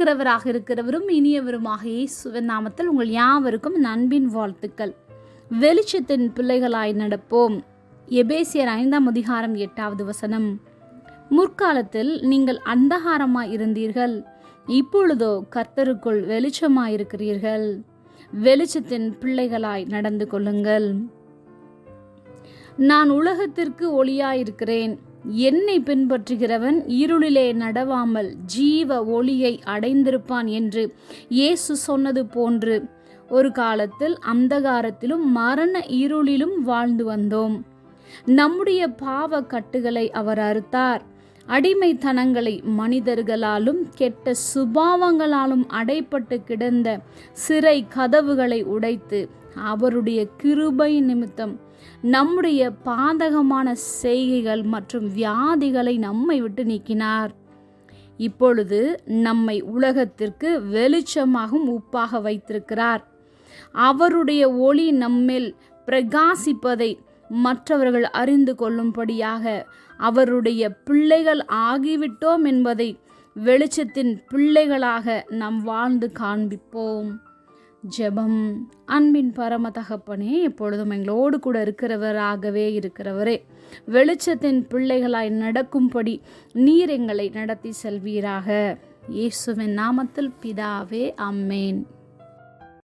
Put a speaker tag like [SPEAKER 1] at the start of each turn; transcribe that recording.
[SPEAKER 1] இருக்கிறவராக இருக்கிறவரும் இனியவருமாக இயேசுவின் நாமத்தில் உங்கள் யாவருக்கும் நண்பின் வாழ்த்துக்கள். வெளிச்சத்தின் பிள்ளைகளாய் நடப்போம். எபேசியர் ஐந்தாம் அதிகாரம் எட்டாவது வசனம். முற்காலத்தில் நீங்கள் அந்தகாரமாய் இருந்தீர்கள். இப்பொழுதோ கர்த்தருக்குள் வெளிச்சமாயிருக்கிறீர்கள். வெளிச்சத்தின் பிள்ளைகளாய் நடந்து கொள்ளுங்கள். நான் உலகத்திற்கு ஒளியாயிருக்கிறேன். என்னை பின்பற்றுகிறவன் இருளிலே நடவாமல் ஜீவ ஒளியை அடைந்திருப்பான் என்று இயேசு சொன்னது போன்று. ஒரு காலத்தில் அந்தகாரத்திலும் மரண இருளிலும் வாழ்ந்து வந்தோம். நம்முடைய பாவ கட்டுகளை அவர் அறுத்தார். அடிமைத்தனங்களை மனிதர்களாலும் கெட்ட சுபாவங்களாலும் அடைப்பட்டு கிடந்த சிறை கதவுகளை உடைத்து அவருடைய கிருபை நிமித்தம் நம்முடைய பாதகமான செய்கைகள் மற்றும் வியாதிகளை நம்மை விட்டு நீக்கினார். இப்பொழுது நம்மை உலகத்திற்கு வெளிச்சமாகவும் உப்பாக வைத்திருக்கிறார். அவருடைய ஒளி நம்மேல் பிரகாசிப்பதை மற்றவர்கள் அறிந்து கொள்ளும்படியாக அவருடைய பிள்ளைகள் ஆகிவிட்டோம் என்பதை வெளிச்சத்தின் பிள்ளைகளாக நாம் வாழ்ந்து காண்பிப்போம். ஜெபம். அன்பின் பரம தகப்பனே எப்பொழுதும் எங்களோடு கூட இருக்கிறவராகவே இருக்கிறவரே வெளிச்சத்தின் பிள்ளைகளாய் நடக்கும்படி நீர் எங்களை நடத்தி செல்வீராக. இயேசுவின் நாமத்தில் பிதாவே அம்மேன்